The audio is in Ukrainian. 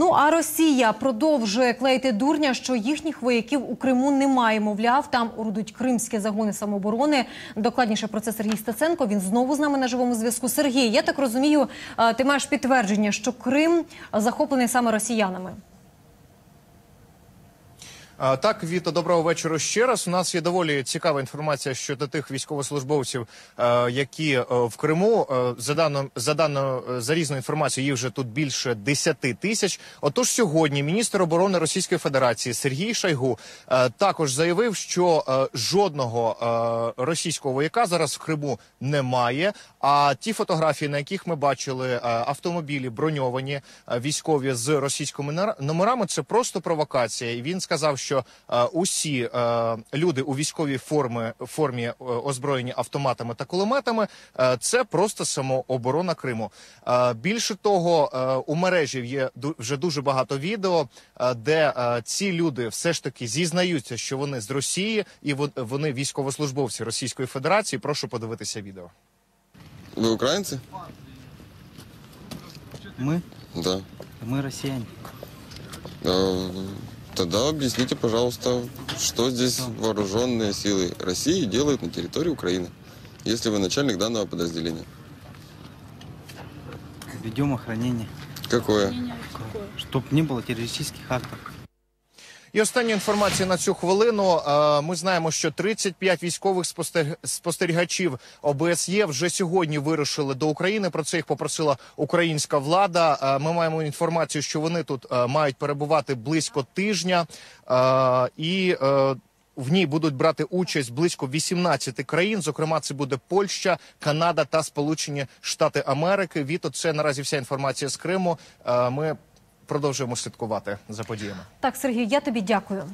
Ну а Росія продовжує клеїти дурня, що їхніх вояків у Криму немає. Мовляв, там орудуть кримські загони самооборони. Докладніше про це Сергій Стаценко. Він знову з нами на живому зв'язку. Сергій, я так розумію, е, ти маєш підтвердження, що Крим захоплений саме росіянами. Так, Віто, доброго вечора ще раз. У нас є доволі цікава інформація щодо тих військовослужбовців, які е, в Криму е, за даною за даною е, за різною інформацією, їх вже тут більше 10 тисяч. Отож, сьогодні міністр оборони Російської Федерації Сергій Шайгу також заявив, що жодного російського вояка зараз в Криму немає. А ті фотографії, на яких ми бачили автомобілі броньовані військові з російськими номерами, це просто провокація. І він сказав, що е, усі е, люди у військовій формі, формі е, озброєні автоматами та кулеметами. е, це просто самооборона Криму. Е, більше того, е, у мережі є ду- вже дуже багато відео, е, де е, ці люди все ж таки зізнаються, що вони з Росії і вон- вони військовослужбовці Російської Федерації. Прошу подивитися відео. Вы украинцы? Мы? Да. Мы россияне. Тогда объясните, пожалуйста, что здесь вооруженные силы России делают на территории Украины, если вы начальник данного подразделения. Ведем охранение. Какое? Чтоб не было террористических актов. І остання інформація на цю хвилину. Е, Ми знаємо, що 35 військових спостер- спостерігачів ОБСЄ вже сьогодні вирушили до України. Про це їх попросила українська влада. Е, Ми маємо інформацію, що вони тут е, мають перебувати близько тижня і. В ній будуть брати участь близько 18 країн. Зокрема, це буде Польща, Канада та Сполучені Штати Америки. Віто, це наразі вся інформація з Криму. Ми продовжуємо слідкувати за подіями. Так, Сергій, я тобі дякую.